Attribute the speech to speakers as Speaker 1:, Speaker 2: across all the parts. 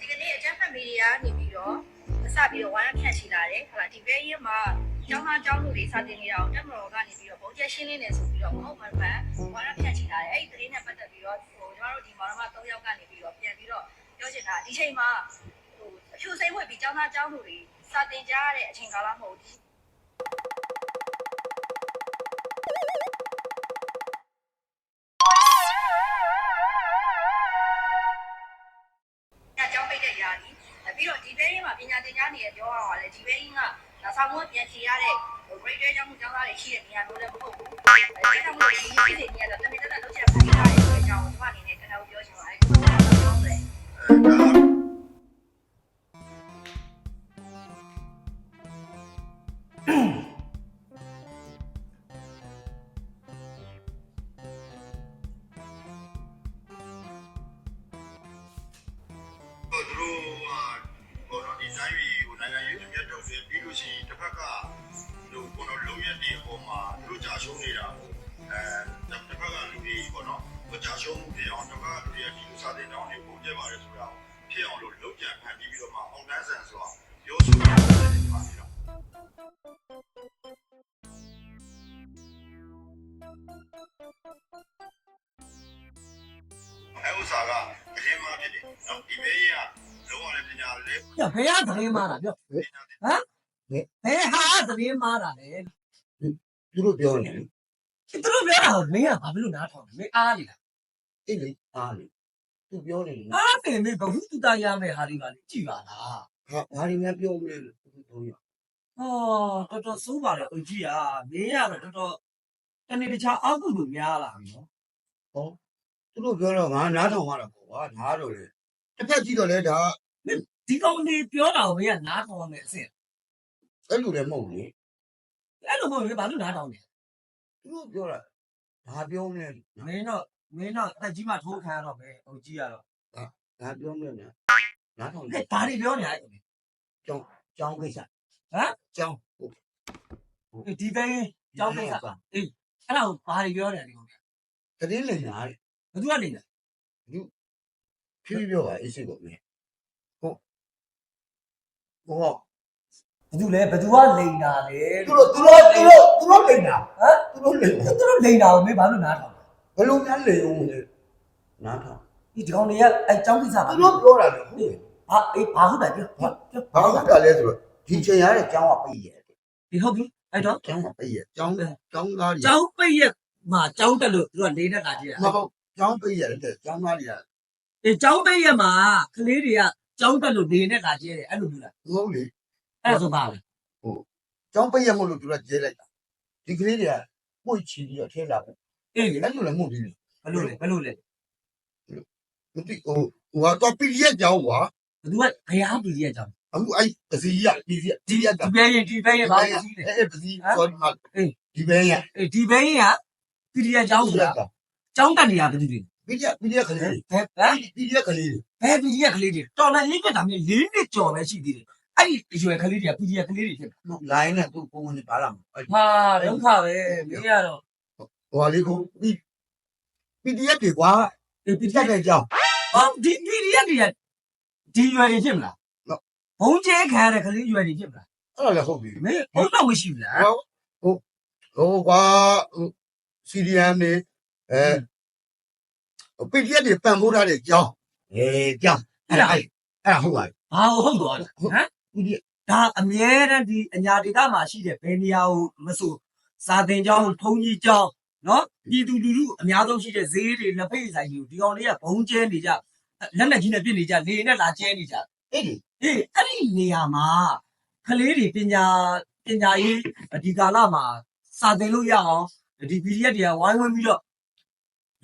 Speaker 1: ဒီကနေ့အကြမ်းဖက်မီဒီယာကနေပြီးတော့အစပြီးတော့ဝါရဖြန့်ချီလာတယ်ဟုတ်လားဒီဘဲရင်မှာကျောင်းသားကျောင်းသူတွေစတင်နေတာကိုတက်မတော်ကနေပြီးတော့ဘုံကျရှင်းလင်းနေဆိုပြီးတော့မဟုတ်မှန်မှန်ဝါရဖြန့်ချီလာတယ်အဲ့ဒီသတင်းနဲ့ပတ်သက်ပြီးတော့ဟိုကျွန်တော်တို့ဒီမော်ရမ၃ယောက်ကနေပြီးတော့ပြန်ပြီးတော့ပြောချင်တာဒီချိန်မှာဟိုအဖြူစိမ့်ဝင်ပြီးကျောင်းသားကျောင်းသူတွေစတင်ကြရတဲ့အချိန်ကာလမဟုတ်ဘူး ပညာသင်ကြားနေတဲ့ပြောရအောင်လေဒီဘဲရင်းကဒါဆောင်မပြန်ချီရတဲ့ဟို grade ကျောင်းမှုကျောင်းသားတွေရှိတဲ့နေရာမျိုးလည်းမဟုတ်ဘူး။အဲဒါကြောင့်မို့ဒီနေ့ဒီနေရာတော့တမင်တသက်လုပ်ချက်ဖိုင်ထားတဲ့အကြောင်းကိုကျွန်မအနေနဲ့ကျွန်တော်ပြောချင်ပါတယ်။
Speaker 2: ကျွ ရှုံးနေတာကိုအဲတစ်ဖက်ကလူတွေပေါ့နော်ဟိုကြာရှုံးမှုတွေအောင်တစ်ဖက်ကလူတွေဒီလိုစာတင်တောင်းနေပုံကျပါတယ်ဆိုတော့ဖြစ်အောင်လို့လုံကြံဖန်ပြီးပြီးတော့မှအောင်တန်းဆန်ဆိုတာပြောဆိုတာတွေပါနေတာအဲဥစားကအရင်မှဖြစ်တယ်နော်ဒီဘေးကလုံးဝလည်းပညာလည်း
Speaker 3: ပြဘယ်ဟာသတင်းမာတာပြောဟမ်ဘယ်ဟာသတင်းမာတာလဲ
Speaker 4: သူတို့ပြောနေ
Speaker 3: သူတို့ပြောတာကိုမင်းကဘာဖြစ်လို့နားထောင်လဲမင်းအားနေလား
Speaker 4: အဲ့လေအားလေသူပြောနေတယ်
Speaker 3: အားနေမင်းဘ ഹു တူတာရမယ်ဟာဒီပါလေကြည်ပါလား
Speaker 4: ဟာဘာတွေများပြောမလဲလို့သူတို့ပြော
Speaker 3: ဟောတော်တော်စိုးပါလေအကြီးอ่ะမင်းကတော့တော်တော်တနေ့တခြားအောက်ကူလို့များလာပြီနော်
Speaker 4: သူတို့ပြောတော့ငါနားထောင်ရတာပေါ့ကွာနားတော့လေတစ်ဖက်ကြည့်တော့လေဒါ
Speaker 3: ဒီကောင်လေးပြောတာကိုမင်းကနားထောင်ရမယ်အစ်စ်
Speaker 4: အဲ့လိုလည်းမဟုတ်လေ
Speaker 3: အဲ့လိုမဟုတ်ဘူးဘာလို့နားထောင်လဲ
Speaker 4: သူတို့ပြောတာဘာပြောမလဲ
Speaker 3: မင်းတော့မင်းတော့အသက်ကြီးမှထိုးခံရတော့ပဲအကြီးရတော့
Speaker 4: ဘာပြောမလဲညာနားထောင်
Speaker 3: ဟဲ့
Speaker 4: တယ်
Speaker 3: ဘာတွေပြောနေလဲ
Speaker 4: ကြောင်းကိစ္စ
Speaker 3: ဟမ်
Speaker 4: ကြောင်းဟုတ်
Speaker 3: ဒီဘင်းကြောင်းကိစ္စအေးအဲ့ဒါကိုဘာတွေပြောနေလဲဒီကောင်
Speaker 4: တည်င်းလည်ညာလေ
Speaker 3: ဘယ်သူကနေလဲ
Speaker 4: ဖြည်းဖြည်းပြောပါအေးစိတ်ပေါ့မင်းဟုတ်ဟော
Speaker 3: ဘယ်သူလဲဘယ်သူကလိန်တာလဲ
Speaker 4: သူတို့သူတို့သူတို့သူတို့လိမ့်တာ
Speaker 3: ဟမ်
Speaker 4: သူတို့လိမ့်တာ
Speaker 3: သူတို့လိန်တာကိုမင်းဘာလို့နားထောင်
Speaker 4: ဘယ်လိုများလိမ့်အောင်လဲနားထောင်
Speaker 3: ဒီဒီကောင်တွေကအဲကြောင်းကိစ္စပါ
Speaker 4: သူတို့ပြောတာလေဟုတ်တယ်
Speaker 3: ဟာအေးဘာဟုတ်တယ်ပြောပြောပြော
Speaker 4: ဘာလို့ကလဲဆိုတော့ဒီချိန်ရတဲ့ကျောင်းကပိတ်ရဲ့
Speaker 3: ဒီဟုတ်ပြီအဲ့တော့
Speaker 4: ကျောင်းကပိတ်ရဲ့ကျောင်းကျောင်းသားတွေ
Speaker 3: ကြောင်းပိတ်ရက်မှာကြောင်းတက်လို့သူကလေးနဲ့လာကြည့်
Speaker 4: မ
Speaker 3: တာ
Speaker 4: ဟုတ်ကျောင်းပိတ်ရဲ့တဲ့ကျောင်းသားတွေက
Speaker 3: အေးကြောင်းပိတ်ရက်မှာကလေးတွေကကြောင်းတက်လို့လေးနဲ့လာကြည့်တယ်အဲ့လိုမျိုးလား
Speaker 4: မဟုတ်လေ
Speaker 3: အဲ့ဒါဆိုပါလေ
Speaker 4: ကျောင်းပိတ်ရဲ့မဟုတ်လို့သူကကျဲလိုက်တာဒီကလေးတွေကပွင့်ချီပြီးတော့ထဲလာတယ်
Speaker 3: အေး
Speaker 4: အဲ့လိုလည်းမဟုတ်ဘူး
Speaker 3: ဘယ်လိုလဲဘယ်လိုလဲ
Speaker 4: မသိဟိုဟိုကတော့ပိတ်ရဲ့ကျောင်းကွာ
Speaker 3: ဘသူကဘယ်ဟာပြည်ရက်ကြောင်း
Speaker 4: အခုအဲ့ပစီရဒီဒီဒီရတာ
Speaker 3: ဒီဘဲရင်ဒီဘဲရင်ဘာလို့ကြီးလဲ
Speaker 4: အဲ့ပစီ sorry မဒီဘဲရ
Speaker 3: အေးဒီဘဲရင်ကပြည်ရက်ကြောင်း
Speaker 4: ဒီ
Speaker 3: ဆို
Speaker 4: ရ
Speaker 3: တာ
Speaker 4: တာ
Speaker 3: ကြောင်းတက်နေတာဘယ်သူတွေ
Speaker 4: ပိရပိရကလေး
Speaker 3: ဘယ်ဟမ်
Speaker 4: ပိရကလေး
Speaker 3: ဘယ်ပြည်ရက်ကလေးတွေတော်လည်းလေးကတာမျိုးလေးနှစ်ကျော်ပဲရှိသေးတယ် အဲ့ဒီအရွယ်ကလေးတွေကပြည်ရက်ကလေးတွေဖြစ်
Speaker 4: လိုင်းနဲ့သူပုံဝင်ပါလာမှာ
Speaker 3: ဟာဒုက္ခပဲမင်းကတော့
Speaker 4: ဟိုလေးကိုပိပိရတွေကွာ
Speaker 3: ဒီပြည်
Speaker 4: ပြတ်တဲ့ကျောင်း
Speaker 3: ဟောဒီပြည်ရက်တွေကဒီရွယ်တွေဖြစ်မလားဘုံကျဲခံရတဲ့ကလေးရွယ်တွေဖြစ်မလား
Speaker 4: အဲ့ဒါလည်းဟုတ်ပြီ
Speaker 3: မင်းဘုံတော့မရှိဘူးလား
Speaker 4: ဟိုဟိုကွာစီရီယမ်နေအဲပိရက်တွေပံ့ပိုးထားတဲ့ကျောင်းအေးကျောင်းအဲ့ဒါအဲ့အဲ့ဟုတ်ပါ
Speaker 3: ဘာဟုတ်သွားလဲဟမ်
Speaker 4: ပြီ
Speaker 3: ဒါအမြဲတမ်းဒီအညာဒေတာမှာရှိတဲ့ဘယ်နေရာကိုမဆိုစာသင်ကျောင်းထုံးကြီးကျောင်းနော်ပြည်သူလူထုအများဆုံးရှိတဲ့ဈေးတွေလက်ဖိတ်ဆိုင်တွေကိုဒီကောင်တွေကဘုံကျဲနေကြလက်လက်ကြီးနဲ့ပြစ်နေကြလေနဲ့လာကျဲနေကြ
Speaker 4: အဲ့ဒီ
Speaker 3: အေးအဲ့ဒီနေရာမှာကလေးတွေပညာပညာရေးဒီကာလမှာစာသင်လို့ရအောင်ဒီ PDF တွေကဝိုင်းဝန်းပြီးတော့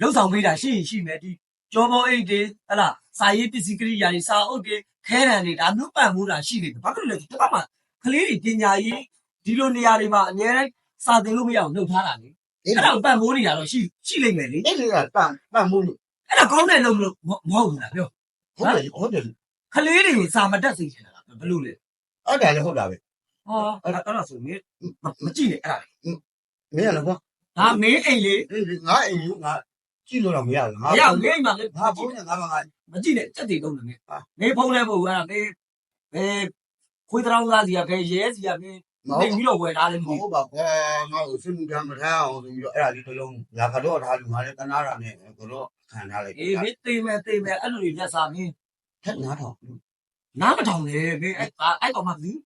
Speaker 3: လှုပ်ဆောင်ပေးတာရှိရင်ရှိမယ်ဒီကြောဘောအိတ်တွေဟလာစာရေးပစ္စည်းကိရိယာတွေစာအုပ်တွေ ခဲတံတွေဒါမျိုးပံ့ပိုးတာရှိနေတယ်ဘာဖြစ်လို့လဲဒီဘက်မှာကလေးတွေပညာရေးဒီလိုနေရာတွေမှာအများတိုင်းစာသင်လို့မရအောင်လှုပ်ထားတာလေ
Speaker 4: အဲ့
Speaker 3: အဲ့
Speaker 4: ဒါ
Speaker 3: ဒါကိုပံ့ပိုးနေတာတော့ရှိရှိလိမ့်မယ်လေ
Speaker 4: အဲ့ဒီကပံ့ပံ့မှုလို့
Speaker 3: အဲ့ဒါကောင်းတဲ့လုပ်လို့မဟုတ်ဘူးလားပြော
Speaker 4: ဟုတ်တယ်ဟုတ်တယ်
Speaker 3: ကလေးတွေကိုစာမတက်စေချင်တာဘယ်လိုလဲ
Speaker 4: အဲ့ဒါလည်းဟုတ်တာပဲ
Speaker 3: ဟောအဲ့ဒါအဲ့ဒါဆိုမင်းမမကြည့်နဲ့အဲ့ဒါ
Speaker 4: မင်းရလည်းကွာ
Speaker 3: ဒါမင်းအိမ်လေး
Speaker 4: အေးငါအိမ်ကြီးငါကြည့်လို့တော့မရဘူး
Speaker 3: မရဘူးငိမ့်မှာလေ
Speaker 4: ငါဖုန်းနဲ့ငါမငါ
Speaker 3: မကြည့်နဲ့စက်တီတုံးတယ်
Speaker 4: ဟာ
Speaker 3: နေဖုန်းလဲပို့အဲ့ဒါနေအဲခွေးတောင်းသားစီကခဲရဲစီကနေ
Speaker 4: မ
Speaker 3: နေ
Speaker 4: ဟုတ်
Speaker 3: ပြီးတော့ဝယ်ထားတယ်မ
Speaker 4: မ
Speaker 3: ဟုတ်
Speaker 4: ဟုတ်ပါကွာငါ့ကိုစိတ်မှုတမ်းမထားအောင်ဆိုပြီးတော့အဲ့ဒါလေးတစ်လုံးညာကတော့ထားလို့ငါလည်းတနာတာနဲ့ကတော့ခံထားလိုက်
Speaker 3: အေးမင်းသိမယ်သိမယ်အဲ့လိုတွေလက်စားမင်း
Speaker 4: ထက်နားထောင်
Speaker 3: နားမထောင်လေမင်းအဲ့အဲ့ကောင်မှဘူး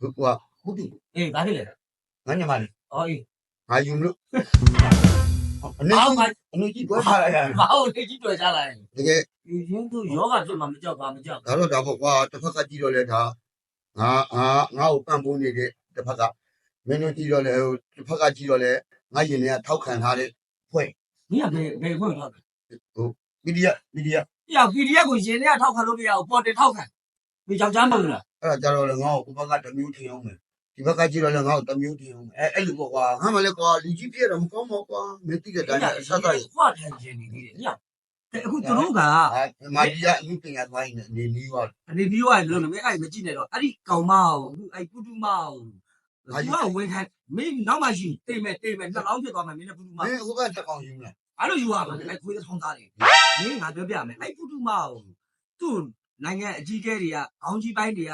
Speaker 4: ဟုတ်ကွာဟုတ်တယ်
Speaker 3: အေးဒါဖြစ်လေ
Speaker 4: ငါညမလေး
Speaker 3: အော်အေး
Speaker 4: ငါယူမလို့ အနေ
Speaker 3: အောက်မှာ
Speaker 4: အနေကြီးတွေ့ထားလိုက်ရတယ်
Speaker 3: မဟုတ်လေကြီးတွေ့ကြလာရင်
Speaker 4: တကယ်
Speaker 3: ဒီရင်းသူယောဂဖြစ်မှာမကြောက်ပါမကြောက်
Speaker 4: ဒါတော့ဒါပေါ့ကွာတစ်ဖက်ကကြည့်တော့လဲဒါငါငါငါ့ကိုပန့်ပိုးနေတဲ့တစ်ဖက်ကမင်းတို့ကြည့်တော့လဲဟိုတစ်ဖက်ကကြည့်တော့လဲငါရင်ထဲကထောက်ခံထားတဲ့ဖွဲ့
Speaker 3: မင်းကဘယ်ဘယ်ခွင့်တော့
Speaker 4: မီဒီယာမီဒီယာ
Speaker 3: ပြ PDF ကိုရင်ထဲကထောက်ခံလို့မရဘူးပေါ်တင်ထောက်ခံဒီကြောက်ကြမ်းမဟုတ်လား
Speaker 4: အဲ့ဒါကြတော့လဲငါ့ကိုဘက်ကတစ်မျိုးထင်အောင်မယ် ဒီဘက်ကကြည့်တော့လဲငါ့ကိုတစ်မျိုးထင်အောင်မယ်အဲအဲ့လိုပေါ့ကွာငါမှလည်းကွာလူကြီးပြည့်တော့မကောင်းပါကွာမင်းတိတဲ့တိုင်းအဆက်တိုင်း
Speaker 3: ခွာထိုင်ခြင်းနေသေးတယ်ညတဲ့အခုသူတို့က
Speaker 4: အာမာကြီးကအမှုပညာပိုင်းနဲ့နေနီးသွား
Speaker 3: အနေပြီးတော့လုံးလုံးအဲ့မကြည့်နဲ့တော့အဲ့ဒီကောင်မအောင်အဲ့ပုတုမအောင်သူကဝင်ခံမင်းနောက်မှရှိတိတ်မဲ့တိတ်မဲ့နှလောင်းဖြစ်သွားမှမင်းနဲ့ပုတုမ
Speaker 4: မင်းဟိုဘက်တက်အောင်ယူမလား
Speaker 3: အဲ့လိုယူရမှာအဲ့ခွေးထောင်းသားတွေမင်းငါပြောပြမယ်အဲ့ပုတုမအောင်သူ့နိုင်ငံအကြီးအကဲတွေကခေါင်းကြီးပိုင်းတွေက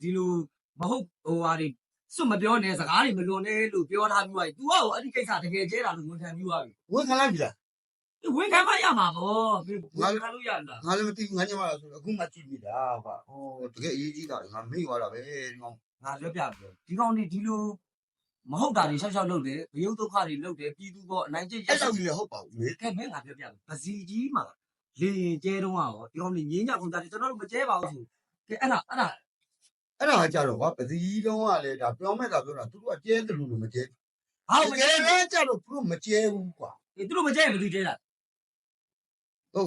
Speaker 3: ဒီလိုမဟုတ်ဟိုဟာတွေ စွတ်မပြောနဲ့စကားတွေမလွန်နဲ့လို့ပြောထားပြီးသွားပြီ तू ကအဲ့ဒီကိစ္စတကယ်ကျဲတာလို့ဝန်ခံပြီးသွားပြီ
Speaker 4: ဝင်းခလိုက်ပြီလား
Speaker 3: ဝင်ခံမရမှာပေါ့ဝင်ခံလို့ရတာ
Speaker 4: ငါလည်းမသိဘူးငါညမလားဆိုတော့အခုမှကြည့်ပြီလားကွာဟောတကယ်အရေးကြီးတာငါမေ့သွားတာပဲဒီကောင်
Speaker 3: ငါပြောပြပြောဒီကောင်တွေဒီလိုမဟုတ်တာတွေရှောက်ရှောက်လုပ်တယ်ဘယုတ်ဒုက္ခတွေလုပ်တယ်ပြည်သူပေါ်အနိုင်ကျင့်ရ
Speaker 4: အဲ့
Speaker 3: ရှော
Speaker 4: လို
Speaker 3: က်
Speaker 4: ကြီးလည်းဟုတ်ပါဘူးလေ
Speaker 3: ကဲမင်းငါပြောပြမယ်ပစီကြီးမှာလေရင်ကျဲတော့ရောဒီကောင်တွေငင်းကြကုန်တာကျွန်တော်တို့မကျဲပါဘူးဆိုကဲအဲ့ဒါအဲ့ဒါ
Speaker 4: အဲ့ဒါကကြတော့ကွာပစီတုံးကလည်းဒါပြောမဲ့တာပြောတာသူတို့ကကျဲတယ်လို့မကျဲ
Speaker 3: ဘာ
Speaker 4: တ
Speaker 3: လို့မ
Speaker 4: က
Speaker 3: ကျဲ
Speaker 4: ယ်
Speaker 3: လဲ
Speaker 4: လည်းကြတော့သူတို့မကျဲဘူးကွာ
Speaker 3: သူတို့မကျဲဘူးသူကျဲတာ
Speaker 4: သူ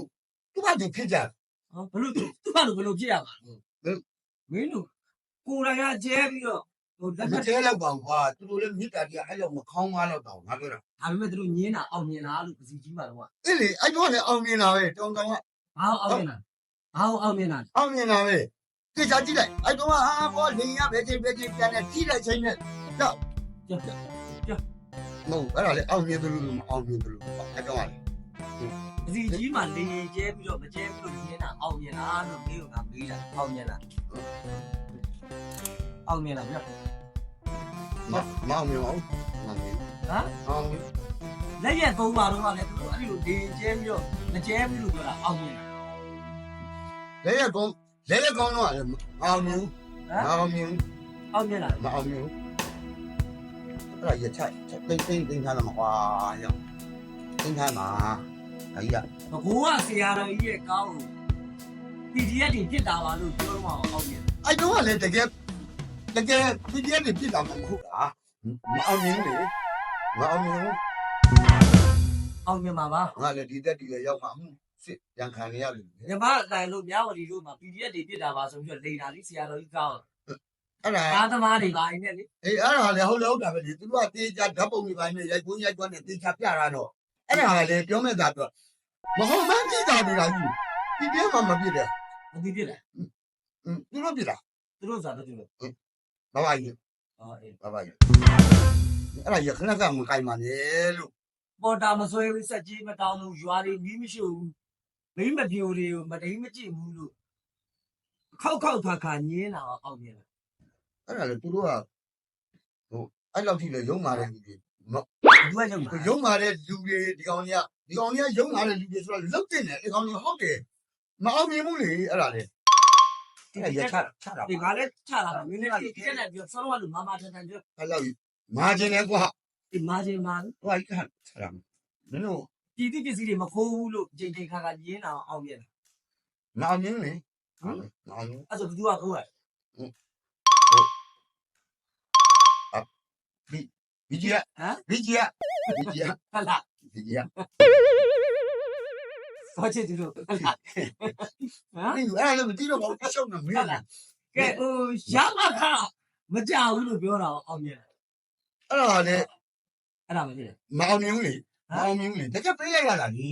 Speaker 4: ကသူဖြစ်ကြတယ်
Speaker 3: ဟောဘလို့သူကလည်းဘလို့ဖြစ်ရမှာမင်းတို့ကိုယ်တိုင်ကကျဲပြီးတော့ဟိုလက်
Speaker 4: မ
Speaker 3: ဖက်
Speaker 4: ကျဲတော့ပါဘူးကွာသူတို့လည်းမြစ်တာကြီးအဲ့လိုမခေါင်းမတော့တော့ငါပြောတာ
Speaker 3: ဒါပေမဲ့သူတို့ငင်းတာအောင်မြင်လားလို့ပစီကြီးမှာတော့ဘာ
Speaker 4: အဲ့လေအဲ့တော့လည်းအောင်မြင်တာပဲတောင်းတောင်းက
Speaker 3: အောင်မြင်လားဘာအောင်မြင်လား
Speaker 4: အောင်မြင်တာပဲ ကြည့်ချကြည့်လိုက်အဲ့တော့ဟာဘောလင်ရပဲချင်းပဲချင်းပြန်နေကြည့်လိုက်ချင်းနဲ့တော့
Speaker 3: ကြက်
Speaker 4: မဟုတ်အဲ့ဒါလေအောင်မြင်တယ်လို့မအောင်မြင်တယ်လို့အဲ့တော့လေ
Speaker 3: ပစီကြီးမှာလေရင်ကျဲပြီးတော့မကျဲဘူးလို့ငင်းတာအောင်မြင်လားလို့မင်းကမေးတာအောင်မြင်လားအောင်မြင်လားဗျ
Speaker 4: မမအောင်မြင်အောင်မအောင်မြင်
Speaker 3: ဟမ်
Speaker 4: အောင်မြင်
Speaker 3: လက်ရက်သုံးပါတော့ကလည်းသူတို့အဲ့ဒီလိုလေရင်ကျဲပြီးတော့မကျဲဘူးလို့ပြောတာအောင်မြင်လား
Speaker 4: လဲရကောင်း လဲရကောင်းတော့အောင်မြင်မအောင်မြင်
Speaker 3: အောင်မြင်လား
Speaker 4: မအောင်မြင်အဲ့ဒါရချိုက်တိတ်တိတ်တိတ်ထားတော့ကွာရောက်တိတ်ထားမှာအဲ့ရ
Speaker 3: ဘကိုးကဆရာတော်ကြီးရဲ့ကောင်းကို PDF တွေဖြစ်တာပါလို့ပြောတော့အောင်မြင်
Speaker 4: အဲ့တော့လည်းတကယ်တကယ်ပြည့်ပြည့်ပြည့်လာမှာမဟုတ်လားမအောင်မြင်လေမအောင်မြင်
Speaker 3: အောင်မြင်ပါပါ
Speaker 4: ငါလည်းဒီတက်ဒီရရောက်မှာ စစ်ရန်ခံရရလို့
Speaker 3: ညီမအတိုင်းလို့မြဝတီတို့မှာ PDF တွေဖြစ်တာပါဆိုပြီးတော့လိန်တာလေးဆရာတော်ကြီးကောင်း
Speaker 4: အဲ့ဒါ
Speaker 3: ကားသမားတွေပါနေလေ
Speaker 4: အေးအဲ့ဒါလည်းဟုတ်လည်းဟုတ်တာပဲလေသူတို့ကတေးကြဓာတ်ပုံတွေပိုင်းနဲ့ရိုက်ကွင်းရိုက်ကွင်းနဲ့တေးချပြတာတော့အဲ့ဒါလည်းပြောမဲ့တာပြောမဟုတ်မှန်းကြည့်တာနေတာကြီးဒီပြမှာမပြည့်တယ်
Speaker 3: မသိဖြစ်လား
Speaker 4: သူတို့ပြည့်တာ
Speaker 3: သူတို့ဆိုတာတူလို့
Speaker 4: ဘာပါကြီး
Speaker 3: အော်အေး
Speaker 4: ဘာပါကြီးအဲ့ဒါရခဏကမကိုင်ပါနဲ့လို့
Speaker 3: ပေါ်တာမဆွဲဘူးစက်ကြီးမတောင်းဘူးရွာတွေမီးမရှိဘူး မိမပြိုတွေကိုမတိန်မကြည့်ဘူးလို့ခောက်ခောက်ခါခါညင်းတာအောင်မြင်လား
Speaker 4: အဲ့ဒါလည်းသူတို့ကဟိုအဲ့လောက်ထိလည်းယုံမာတဲ့လူတွေ
Speaker 3: ဘူးကရောက်မှာ
Speaker 4: ယုံမာတဲ့လူတွေဒီကောင်ကြီးကဒီကောင်ကြီးကယုံမာတဲ့လူတွေဆိုတော့လုတ်တင်တယ်ဒီကောင်ကြီးဟုတ်တယ်မအောင်မြင်ဘူးလေအဲ့ဒါလေအဲ့ရချချတာ
Speaker 3: ဒီကလည်းချလာတာမင်းလည်းဒီကနေ့ပြောဆောင်းရလို့မမထန်ထန်ပြော
Speaker 4: အဲ့လောက်မာကျင်တယ်ကွာ
Speaker 3: ဒီမာဂျင်မာ
Speaker 4: ဟိုအကြီးကချတာမင်းတို့
Speaker 3: ပြည်သူပစ္စည်းတွေမခိုးဘူးလို့ချိန်ချိန်ခါခါညင်းတာအောင်မြင်လား
Speaker 4: မအောင်မြင်လေမအောင်မြင်
Speaker 3: အဲ့ဆိုဘယ်သူကခိုးရ
Speaker 4: ဘီကြီးက
Speaker 3: ဟမ်
Speaker 4: ဘီကြီးကဘီကြီးက
Speaker 3: ဟလာ
Speaker 4: ဘီကြီးက
Speaker 3: ဆောချစ်သူတို့ဟမ်
Speaker 4: အဲ့ဒါလည်းမသိတော့ဘူးရှောက်နေမင်းလား
Speaker 3: ကဲဟိုရမခမကြဘူးလို့ပြောတာအောင်မြင်လား
Speaker 4: အဲ့ဒါလည်း
Speaker 3: အဲ့ဒါမဖြစ်
Speaker 4: မအောင်မြင်လေ မအောင်မြင်လေတကယ်ပေးလိုက်ရတာလေ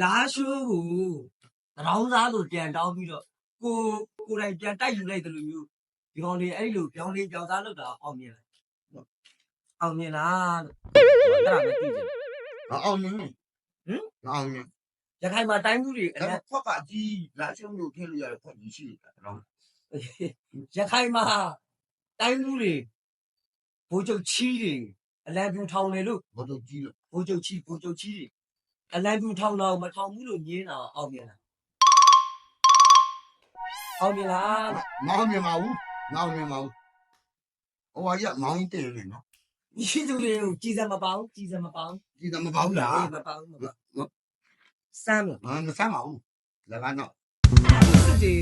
Speaker 3: လာရှိုးကိုတရောင်းစားဆိုပြန်တောင်းပြီးတော့ကိုကိုယ်တိုင်ပြန်တိုက်ယူလိုက်တယ်လို့မျိုးဒီကောင်လေးအဲ့လိုပြောင်းလေးပြောင်းစားလုပ်တာအောင်မြင်လားအောင်မြင်လားလို့အဲ့ဒါပဲသိတယ်
Speaker 4: မအောင်မြင်လေ
Speaker 3: ဘ
Speaker 4: ငါအောင်ရင်
Speaker 3: ရခိုင်မှာတိုင်းမှုတွေအ
Speaker 4: အဲ့
Speaker 3: များ
Speaker 4: ခွက်ကအကြီးလာရှုံးလို့ထည့်လို့ရတဲ့ခွက်ကြီးရှိတယ်တော့
Speaker 3: ရခိုင်မှာတိုင်းမှုတွေဘိုးချုပ်ချီးတွေအလံပြူထောင်တယ်လို့
Speaker 4: ဘာလို့ကြီးလို့
Speaker 3: ဘိုးချုပ်ချီးဘိုးချုပ်ချီးတွေအလံပြူထောင်တော့မထောင်ဘူးလို့ညင်းတာအောင်မြင်လားအောင်မြင်လား
Speaker 4: ငါအောင်မြင်ပါဘူးငါအောင်မြင်ပါဘူးဟိုဟာကြီးကမောင်းတင်နေနော်
Speaker 3: ဒီသူတွေကိုကြည်စံမပေါင်းကြည်စံမပေါင်း
Speaker 4: ဒီကမပေါ့ဘူးလား
Speaker 3: အေးမပေါင်းမပေါင်းစမ်းလို့
Speaker 4: ငါမဆမ်းပါဘူးလည်းကတော့
Speaker 3: စစ်တွေ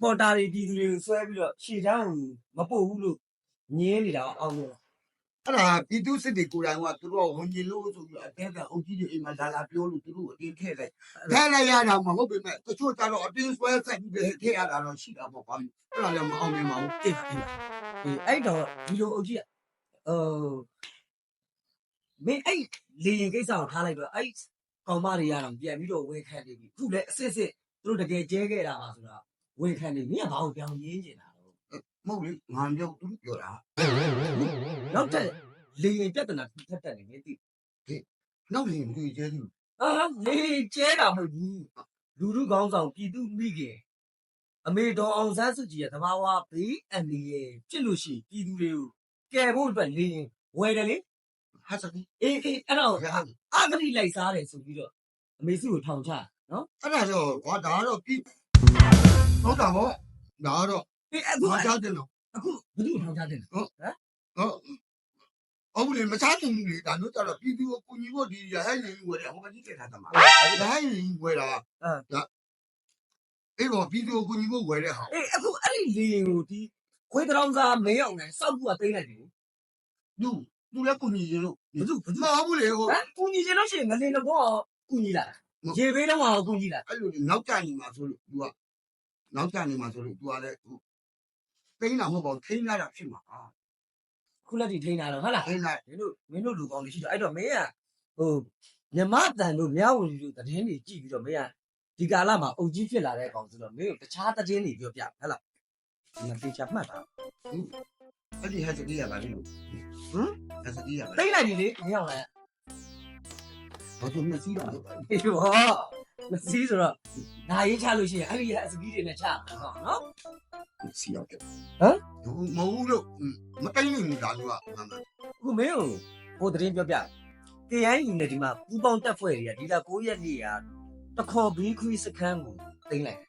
Speaker 3: ပေါ်တာတွေပြည်သူတွေကိုဆွဲပြီးတော့ရှေ့ချောင်းမပို့ဘူးလို့ညင်းနေတာအောင်မြင်လား
Speaker 4: အဲ့ဒါပြည်သူစစ်တွေကိုယ်တိုင်ကသူတို့ဝင်ကြလို့ဆိုပြီးအတဲကအုပ်ကြီးတွေအိမ်မှာလာလာပြောလို့သူတို့အတင်းထည့်လိုက်ထည့်လိုက်ရတာမဟုတ်ပေမဲ့တချို့ကျတော့အတင်းဆွဲဆက်ပြီးထည့်ရတာတော့ရှိတာပေါ့ကွာအဲ့ဒါလည်းမအောင်မြင်ပါဘူး
Speaker 3: တိတ်ပါတိတ်ပါအေးအဲ့တော့ဒီလိုအုပ်ကြီးကဟိုမင်းအဲ့လေရင်ကိစ္စကိုထားလိုက်တော့အဲ့ကောင်မတွေရတော့ပြန်ပြီးတော့ဝေခံနေပြီခုလည်းအစစ်စစ်သူတို့တကယ်ကျဲခဲ့တာပါဆိုတော့ဝေခံနေမင်းကဘာကိုပြောင်းရင်းနေတာလဲ
Speaker 4: မဟုတ်လေငါပြောသူပြောတာ
Speaker 3: နောက်တက်လေရင်ပြဿနာထပ်တက်နေမင်းသိ
Speaker 4: နောက်ရင်သူကျဲသူ
Speaker 3: အာလေကျဲတာမဟုတ်ဘူးလူလူကောင်းဆောင်ပြည်သူမိခင်အမေတော်အောင်ဆန်းစုကြည်ရဲ့သဘာဝဘေးအန္တရာယ်ဖြစ်လို့ရှိရင်ပြည်သူတွေကိုကယ်ဖို့အတွက်လေရင်ဝယ်တယ်လေ
Speaker 4: ဟာစကီ
Speaker 3: အေးအေးအဲ့တော့
Speaker 4: ရဟ
Speaker 3: အာဂတိလိုက်စားတယ်ဆိုပြီးတော့အမေစုကိုထောင်ချနော်
Speaker 4: အဲ့ဒါတော့ကွာဒါတော့ပြည်ဟုတ်တာပေါ့ဒါတော့
Speaker 3: အေးအခု
Speaker 4: မချတယ်နော်
Speaker 3: အခုဘယ်သူ့ကိုထောင်ချတယ်လဲ
Speaker 4: ဟုတ်ဟုတ်လေမချတယ်လေဒါတို့ကျတော့ပြည်သူကိုကူညီဖို့ဒီရဟန်းရင်ဝယ်တယ်ဟိုကကြီးတက်ထားတယ်မှာရဟန်းရင်ဝယ်တာဒါအဲ့တော့ပြည်သူကိုကူညီဖို့ဝယ်တဲ့ဟာ
Speaker 3: အေးအခုအဲ့ဒီလေရင်ကိုဒီခွေးတောင်စားမင်းအောင်နဲ့စောက်ဘူးကသိမ့်လိုက်တယ်
Speaker 4: သူသူလည်းကူညီရင်လို့
Speaker 3: ဘယ်သူဘယ်သူ
Speaker 4: မဟုတ်ဘူးလေဟို
Speaker 3: ဟမ်ကူညီချင်လို့ရှိရင်ငလင်တော့ဘောကူညီလာရေဘေးတော့မကူညီလာ
Speaker 4: အဲ့လိုနောက်ကျနေမှာဆိုလို့ तू ကနောက်ကျနေမှာဆိုလို့ तू ကလည်း ပိန်းတာမဟုတ်ပါဘူးထိန်းရတာဖြစ်မှာ
Speaker 3: ခုလက်တီထိန်းတာတော့ဟုတ်လား
Speaker 4: ထိန်းလိုက်
Speaker 3: မင်းတို့မင်းတို့လူကောင်းတွေရှိတော့အဲ့တော့မင်းကဟိုမြမတန်တို့မြဝတီတို့သတင်းတွေကြည့်ပြီးတော့မင်းကဒီကာလမှာအုပ်ကြီးဖြစ်လာတဲ့ကောင်ဆိုတော့မင်းတို့တခြားသတင်းတွေပြောပြဟုတ်လားဒီမှာတေချာမှတ်တာ
Speaker 4: အဲ့ဒီဟက်စကီးရပါလိမ့်လို့ဟမ်ဟက်စကီးရပါ
Speaker 3: သိမ့်လိုက်ပြီလေမင်းအောင်လဲ
Speaker 4: ဘာလို့မစီးတော့လဲ
Speaker 3: ဟေးဘောမ စီးဆိုတော့နာရေးချလို့ရှိရင်အဲ့ဒီအစပီးတွေနဲ့ချမှာပေါ့နော်
Speaker 4: စီးရောက်တယ်
Speaker 3: ဟမ်
Speaker 4: မဟုတ်လို့မတိုင်းနေနေတာလို့ကမှန်တယ်
Speaker 3: အခုမင်းကိုဟိုသတင်းပြောပြ KIU နဲ့ဒီမှာပူပေါင်းတက်ဖွဲ့တွေကဒီလာ9ရက်နေ့ကတခေါ်ဘီခွီစခန်းကိုသိမ့်လိုက်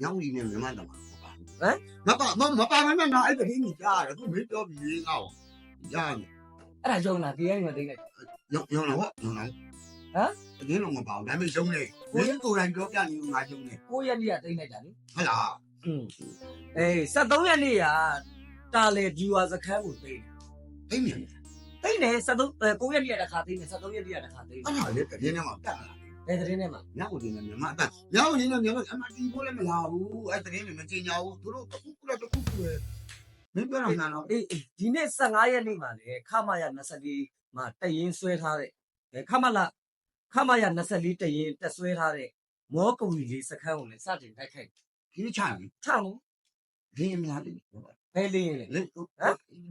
Speaker 4: ညောင်းကြီးနဲ့မြန်မာတမဟမ်
Speaker 3: ဟမ်
Speaker 4: မပါမမပါမနဲ့နော်အဲ့ဒါကြီးကြားရတယ်ခုမင်းပြောပြီးငါ့ကိုကြားနေ
Speaker 3: အဲ့ဒါရုံလား KIU ကသိမ့်လိုက်
Speaker 4: ရောင်းရောင်းတော့ရောင်းတော့
Speaker 3: ဟမ်
Speaker 4: အတင်းတော့မပါဘူးဒါပေမဲ့ရုံးနေမင်းကိုယ်တိုင်ပြောပြနေငါရုံးနေ
Speaker 3: 9ရက်နေ့ကသိမ့်လိုက်တာလေ
Speaker 4: ဟုတ်လား
Speaker 3: อืมအေး73ရက်နေ့ကတာလေ viewer စခန်းကိုသိမ့်
Speaker 4: သိမြင်
Speaker 3: သိမ့်တယ်73 9ရက်နေ့ကတစ်ခါသိမ့်တယ်73ရက်နေ့ကတစ်ခါသိမ့်တယ်
Speaker 4: အဲ့ဒါလေတကယ်နဲ့မှတက်လာ
Speaker 3: ဘယ်သတင်းထဲမှာ
Speaker 4: ညောင်းကြီးနဲ့မြန်မာအတညောင်းကြီးနဲ့မြန်မာအမတီးဖို့လည်းမလာဘူးအဲ့တကယ်နဲ့မကြင်ညာဘူးသူတို့တစ်ခုခုတစ်ခုခုပဲမင်းပြောတာနော်
Speaker 3: အေးအေးဒီနေ့15ရက်နေ့မှာလေခမရ24မှာတရင်ဆွဲထားတဲ့အဲခမလာ ခမရ24တရင်တက်ဆွဲထားတဲ့မောကဝီလေးစခန်းကိုလည်းစတင်တိုက်ခိုက်
Speaker 4: ဒီချမ်း
Speaker 3: ချောင်းလို့
Speaker 4: ရင်းများတယ်
Speaker 3: ဘယ်လေးလဲ
Speaker 4: လေ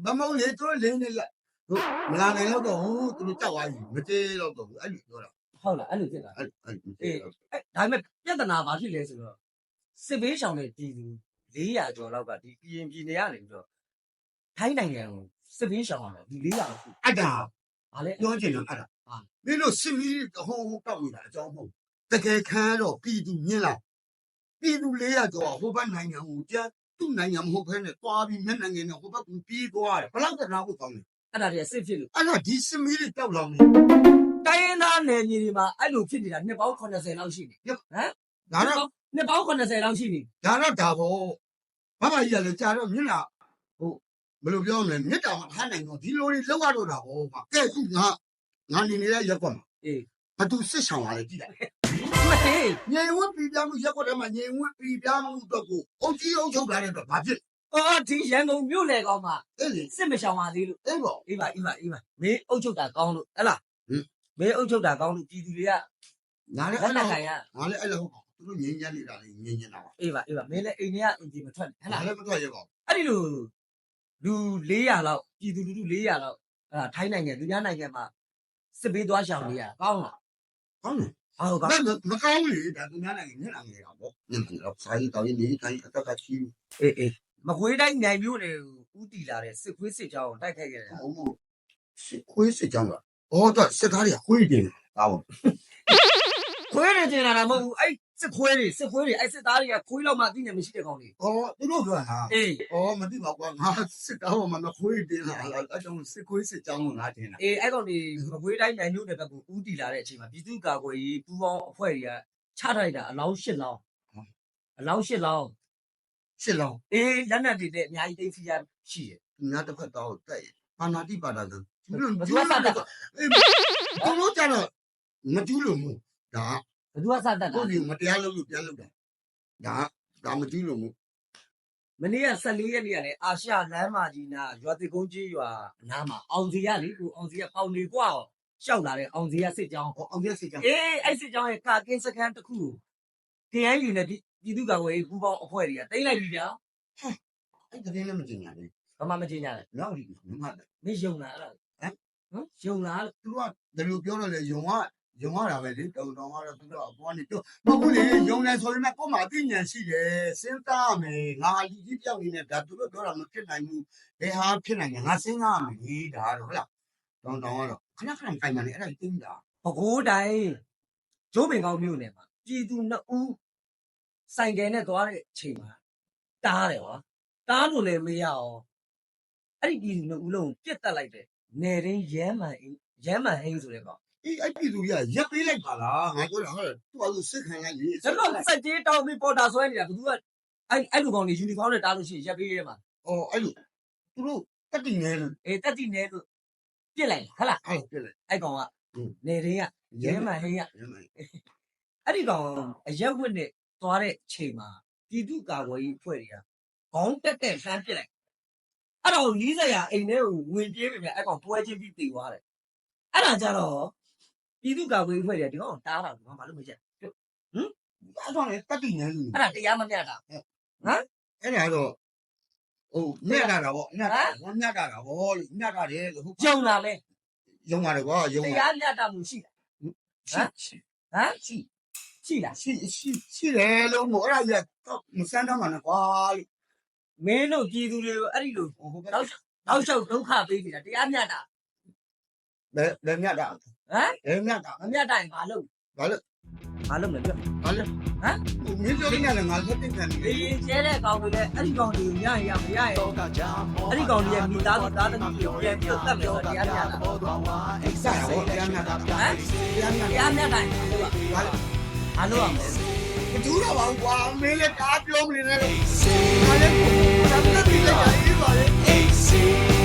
Speaker 4: မမလေသူလင်းနေရဟုတ်မလာနိုင်တော့ဟိုသူတို့ကြောက်သွားပြီမတေးတော့တော့အဲ့လိုပြောတာ
Speaker 3: ဟုတ်လားအဲ့လိုဖြစ်တာ
Speaker 4: အဲ့အဲ့
Speaker 3: အေးအဲဒါပေမဲ့ပြဿနာဘာဖြစ်လဲဆိုတော့စစ်ဘေးရှောင်တဲ့ပြည်သူ400ကျော်လောက်ကဒီပြည်ရင်ပြည်နေရနေပြီးတော့ထိုင်းနိုင်ငံကိုစစ်ဘေးရှောင်ရတယ်ဒီ400လောက်ရှိ
Speaker 4: အဲ့ဒါ
Speaker 3: ဘာလဲ
Speaker 4: ပြောချင်တာအဲ့ဒါ မင်းတို့စစ်မီးဟိုဟိုတောက်နေတာအကြောင်းမဟုတ်တကယ်ခမ်းတော့ပြည်သူမြင်လားပြည်သူလေးရတော့ဟိုဘက်နိုင်ငံကိုကြားသူ့နိုင်ငံမဟုတ်ဘဲနဲ့တွားပြီးမျက်နှာငယ်နဲ့ဟိုဘက်ကိုပြေးသွားတယ်ဘယ်လောက်တနာဖို့ကောင်းလဲ
Speaker 3: အဲ့ဒါတွေစစ်ဖြစ်လို့
Speaker 4: အဲ့ဒါဒီစစ်မီးတွေတောက်လောင်နေ
Speaker 3: တိုင်းရင်းသားနယ်မြေတွေမှာအဲ့လိုဖြစ်နေတာနှစ်ပေါင်း80လောက်ရှိနေဟမ်
Speaker 4: ဒါတော့
Speaker 3: နှစ်ပေါင်း80လောက်ရှိနေ
Speaker 4: ဒါတော့ဒါပေါ့ဘာမှကြီးရလဲကြာတော့မျက်နှာဟိုဘယ်လိုပြောမလဲမျက်တောင်ထားနိုင်တော့ဒီလိုတွေလောက်ရတော့တာဟောကဲခုငါ ငါနေနေတဲ့ရက်ကွက်မှာ
Speaker 3: အေး
Speaker 4: ဘာသူစစ်ဆောင်လာလဲကြည့်လိုက်
Speaker 3: မဟေး
Speaker 4: ငြိမ်ဝတ်ပြည်ပြမှုရက်ကွက်ထဲမှာငြိမ်ဝတ်ပြည်ပြမှုအတွက်ကိုအုပ်ကြီးအုပ်ချုပ်လာတဲ့အတွက်ဘာဖြစ်
Speaker 3: အော်ဒီရန်ကုန်မြို့လေကောင်းမှာ
Speaker 4: အဲ့လေ
Speaker 3: စစ်မရှောင်ပါသေးလို့
Speaker 4: အဲ့တော့
Speaker 3: အေးပါအေးပါအေးပါမင်းအုပ်ချုပ်တာကောင်းလို့ဟဲ့လား
Speaker 4: ဟင်
Speaker 3: မင်းအုပ်ချုပ်တာကောင်းလို့ပြည်သူတွေက
Speaker 4: ငါလည်း
Speaker 3: လက်
Speaker 4: အဲ့
Speaker 3: န
Speaker 4: လို
Speaker 3: က်ခံရ
Speaker 4: ငါလည်းအဲ့လိုဟုတ်သူတို့ငြိမ်ညက်နေတာလေငြိမ်နေတာပါ
Speaker 3: အေးပါအေးပါမင်းလည်းအိမ်ထဲကအင်ဂျင်မထွက်နဲ့ဟဲ့
Speaker 4: ငါ
Speaker 3: လား
Speaker 4: လည်းမထွက်ရပါဘူး
Speaker 3: အဲ့ဒီလိုလူ400လောက်ပြည်သူလူထု400လောက်အဲ့ဒါထိုင်းနိုင်ငံသူများနိုင်ငံမှာ စစ်ပေးသွားရှောင်နေရကောင်းလား
Speaker 4: ကောင်းတယ်
Speaker 3: ဟောကောင်း
Speaker 4: ဒါမကောင်းလေဒါသူများနိုင်ငံနဲ့နိုင်ငံရပေါ့ညင်တော့စာရေးတောင်းရင်ဒီတိုင်းအတက်ကချီ
Speaker 3: အေးအေးမကွေးတိုင်းနိုင်မျိုးတွေကိုဥတီလာတဲ့စစ်ခွေးစစ်ကြောင်းကိုတိုက်ခိုက်ခဲ့တယ်
Speaker 4: ဟိုမို့စစ်ခွေးစစ်ကြောင်းကအော်တော့စစ်သားတွေကခွေးတင်တာပေါ့
Speaker 3: ခွေးတွေတင်လာတာမဟုတ်ဘူးအဲ့ စစ်ခွေးတွေစစ်ခွေးတွေအဲ့စစ်သားတွေကခွေးလောက်မှသိနေမရှိတဲ့ကောင်တွေ
Speaker 4: အော်သူတို့ကဟာ
Speaker 3: အေး
Speaker 4: အော်မသိပါကွာငါစစ်သားမှမခွေးတင်လာအဲ့ကြောင့်စစ်ခွေးစစ်ကြောင်းကိုငါတင်တာ
Speaker 3: အေးအဲ့ကောင်တွေမကွေးတိုင်းနိုင်မျိုးတွေဘက်ကိုဥတီလာတဲ့အချိန်မှာပြည်သူ့ကာကွယ်ရေးပူးပေါင်းအဖွဲ့တွေကချထိုက်တာအလောင်း၈လောင်းအလောင်း၈လောင်း
Speaker 4: စစ်လောင်း
Speaker 3: အေးလက်နက်တွေနဲ့အများကြီးသိမ်းစီရရှိတယ်
Speaker 4: သူများတစ်ဖက်တော့တက်ပါဏာတိပါဒကဘယ်လို
Speaker 3: ဘယ်သူကစတတ်တာ
Speaker 4: အေးသူတို့ကျတော့မကျူးလို့မို့ဒါ
Speaker 3: ဘယ်သူကစတတ်တာ
Speaker 4: ကိုယ်ကြီးမတရားလုပ်လို့ပြန်လုပ်တာဒါဒါမကျူးလို့မို့
Speaker 3: မနေ့က14ရက်နေ့ကလည်းအာရှလမ်းမကြီးနာရွာတိကုန်းကြီးရွာအနားမှာအောင်စီရလေကိုအောင်စီရပေါင်နေကွာရှောက်လာတဲ့အောင်စီရစစ်ကြောင်း
Speaker 4: ဟောအောင်ပြစစ်ကြောင်း
Speaker 3: အေးအဲ့စစ်ကြောင်းရဲ့ကာကင်းစခန်းတစ်ခုကို KNU နဲ့ပြည်သူ့ကာကွယ်ရေးပူးပေါင်းအဖွဲ့တွေကတိမ့်လိုက်ပြီဗျာ
Speaker 4: အဲ့တကယ်လည်းမကျင်ညာလေ
Speaker 3: ဘာမှမကျင်ကြနဲ့
Speaker 4: နောက်ဒီမမ
Speaker 3: မင်းယုံလားအဲ့ဒါဟမ်ယုံလားလို့
Speaker 4: သူကဒီလိုပြောတော့လေယုံက ယုံရတာပဲလေတုံတောင်ကတော့သူတို့အပေါ်ကနေပြောမဟုတ်ဘူးလေယုံနေဆိုရင်ကို့မှာအသိဉာဏ်ရှိတယ်စဉ်းစားမယ်ငါလူကြီးပြောက်နေတယ်ဒါသူတို့ပြောတာမဖြစ်နိုင်ဘူးဘယ်ဟာဖြစ်နိုင်လဲငါစဉ်းစားမယ်လေဒါတော့ဟုတ်လားတောင်တောင်ကတော့ခဏခဏခိုင်မှန်နေအဲ့ဒါတင်းတာ
Speaker 3: ဘကိုးတိုင်းကျိုးပင်ကောင်းမြို့နယ်မှာပြည်သူနှစ်ဦးစိုင်ကယ်နဲ့သွားတဲ့အချိန်မှာတားတယ်ကွာတားလို့လည်းမရအောင်အဲ့ဒီပြည်သူနှစ်ဦးလုံးကိုပြစ်တက်လိုက်တယ်နေရင်းရဲမှန်အင်းရဲမှန်ဟင်းဆိုတဲ့ကောင်
Speaker 4: အေးအဲ့ပြည်သူကြီးကရက်ပေးလိုက်ပါလားငါပြောတာဟုတ်တယ်သူကစစ်ခံရလေ
Speaker 3: ကျွန်တော်စက်ကြီးတောင်းပြီးပေါ်တာဆွဲနေတာဘယ်သူကအဲ့အဲ့လူကောင်တွေယူနီဖောင်းနဲ့တားလို့ရှိရင်ရက်ပေးရဲမှာ
Speaker 4: အော်အဲ့လိုသူတို့တက်တည်နေလို့
Speaker 3: အေးတက်တိနေလို့ပြစ်လိုက်ဟဟလား
Speaker 4: အဲ့ပြလိုက်
Speaker 3: အဲ့ကောင်က
Speaker 4: ဟုတ်
Speaker 3: နေရင်းကရဲမှန်ဟင်းက
Speaker 4: ရဲမှန်
Speaker 3: အဲ့ဒီကောင်အရက်ဝတ်နဲ့သွားတဲ့ချိန်မှာပြည်သူ့ကာကွယ်ရေးအဖွဲ့တွေကခေါင်းတက်တက်လှမ်းပစ်လိုက်အဲ့တော့40ရာအိမ်ထဲကိုဝင်ပြေးပြီမြအဲ့ကောင်ပွဲချင်းပြီးတည်သွားတယ်အဲ့ဒါကြတော့ ပြည်သူ့ကာကွယ်ရေးအဖွဲ့တွေကဒီကောင်တားတာကဘာလို့မချက်
Speaker 4: အဲ့တော့လေတက်တည်နေလို့
Speaker 3: အဲ့ဒါတရားမမျှတာ
Speaker 4: အဲ့ဒါတော့ဟိုမြတ်တာတာဗောမြတ်တာဗောမြတ်တာတာဗောလို့မြတ်တာတယ်လို့ဟုတ်
Speaker 3: ကြုံလာလဲ
Speaker 4: ယုံပါတယ်ကွာယုံ
Speaker 3: တ
Speaker 4: ပါ
Speaker 3: ရားမျှတာမှုရှိတာဟမ်ဟမ်ရှိရှိလား
Speaker 4: ရှိရှိရှိတယ်လို့မို့အဲ့ဒါကြီးတော့မစမ်းတော့မှာနဲ့ကွာလို့
Speaker 3: မင်းတို့ပြည်သူတွေကိုအဲ့ဒီလို
Speaker 4: ဟိုဘက်
Speaker 3: နောက်နောက်လျှောက်ဒုက္ခပေးနေတာတရားမျှတာ
Speaker 4: ဘယ်ဘယ်မြတ်တာ
Speaker 3: ဟမ်
Speaker 4: ဘယ်မြတ်တာ
Speaker 3: မမျှတာရင်ဘာလုပ်
Speaker 4: ဘာလို့
Speaker 3: ဘာလုပ်မလဲပြော
Speaker 4: ဘာလို့
Speaker 3: ဟမ်
Speaker 4: ဟိုမင်းပြောနေတယ်ငါသက်တင်ခံနေ
Speaker 3: ဒီရင်ကျဲတဲ့ကောင်တွေလည်းအဲ့ဒီကောင်တွေကိုညရင်ရမရရင်အဲ့ဒီကောင်တွေရဲ့မိသားစုသားသမီးတွေပြန်ပြီးတော့တတ်မယ်ဆိုတော့တရားမျှတာဟမ်
Speaker 4: အိစရာဗောတရားမြတ်တာတရားမြတ်
Speaker 3: တရားမျှတာရင်ဘာလုပ်ရ
Speaker 4: ဘာလို့
Speaker 3: ဘာလုပ်ရမလဲ
Speaker 4: မတူတော့ပါဘူးကွာမင်းလည်းကားပြောမနေနဲ့လို့ငါလည်း